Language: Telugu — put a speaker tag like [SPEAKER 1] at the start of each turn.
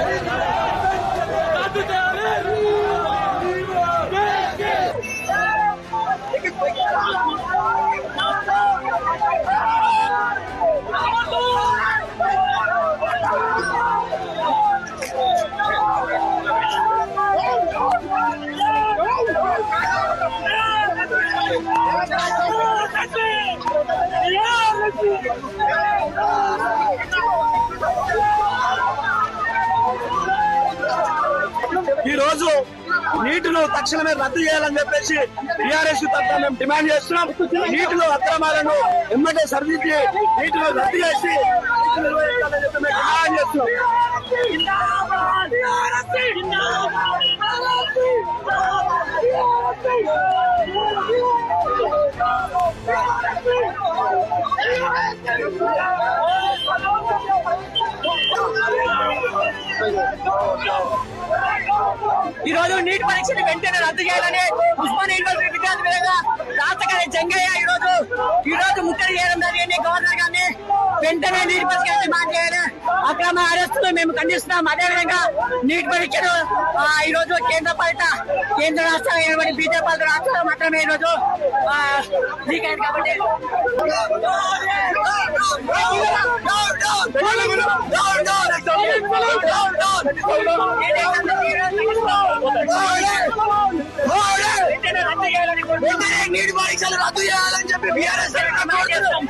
[SPEAKER 1] ఈ ఈరోజు నీటిలో తక్షణమే రద్దు చేయాలని చెప్పేసి టీఆర్ఎస్ తరఫున మేము డిమాండ్ చేస్తున్నాం నీటిలో అక్రమాలను ఎమ్మటే సరిదిద్ది నీటిలో రద్దు చేసి డిమాండ్ చేస్తున్నాం
[SPEAKER 2] ఈ రోజు నీటి పరీక్షను వెంటనే రద్దు చేయాలని ఉస్మాన్ యూనివర్సిటీ విద్యార్థులుగా రాష్ట్రకారి జంగయ్య ఈ రోజు ఈ రోజు ముట్టడి చేయడం జరిగింది గవర్నర్ గారిని వెంటనే నీటి పరీక్ష మాట్లాడారు అక్రమ అరెస్టులు మేము ఖండిస్తున్నాం అదేవిధంగా నీటి పరీక్షను ఈ రోజు కేంద్ర పాలిత కేంద్ర రాష్ట్రం అయినటువంటి బీజేపీ పాలిత రాష్ట్రాలు మాత్రమే ఈ రోజు కాబట్టి
[SPEAKER 1] నీటి పరీక్షలు రద్దు చేయాలని చెప్పి బీఆర్ఎస్
[SPEAKER 2] చేస్తాం